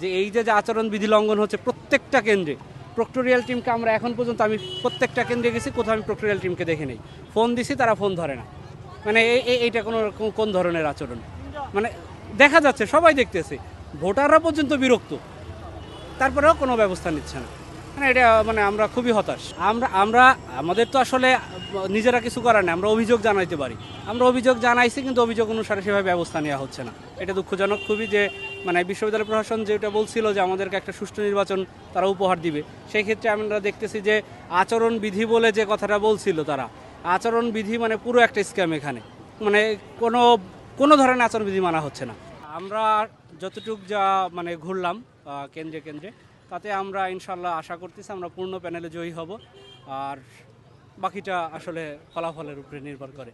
যে এই যে যে আচরণবিধি লঙ্ঘন হচ্ছে প্রত্যেকটা কেন্দ্রে, প্রক্টোরিয়াল টিমকে আমরা এখন পর্যন্ত আমি প্রত্যেকটা কেন্দ্রে গেছি, কোথাও আমি প্রক্টোরিয়াল টিমকে দেখে নেই। ফোন দিছি, তারা ফোন ধরে না। মানে এই- এই- এইটা কোনো কোন ধরনের আচরণ? মানে দেখা যাচ্ছে, সবাই দেখতেছে, ভোটাররা পর্যন্ত বিরক্ত, তারপরেও কোনো ব্যবস্থা নিচ্ছে না। মানে এটা মানে আমরা খুবই হতাশ। আমরা আমরা, আমাদের তো আসলে নিজেরা কিছু করার নেই, আমরা অভিযোগ জানাইতে পারি। আমরা অভিযোগ জানাইছি, কিন্তু অভিযোগ অনুসারে সেভাবে ব্যবস্থা নেওয়া হচ্ছে না। এটা দুঃখজনক খুবই যে মানে বিশ্ববিদ্যালয় প্রশাসন যেটা বলছিল যে আমাদেরকে একটা সুষ্ঠু নির্বাচন তারা উপহার দিবে সেই ক্ষেত্রে আমরা দেখতেছি যে আচরণ বিধি বলে যে কথাটা বলছিল তারা, আচরণ বিধি মানে পুরো একটা স্ক্যাম এখানে মানে কোনো কোনো ধরনের আচরণবিধি মানা হচ্ছে না। আমরা যতটুক যা মানে ঘুরলাম কেন্দ্রে কেন্দ্রে, তাতে আমরা ইনশাল্লাহ আশা করতেছি আমরা পূর্ণ প্যানেলে জয়ী হব, আর বাকিটা আসলে ফলাফলের উপরে নির্ভর করে।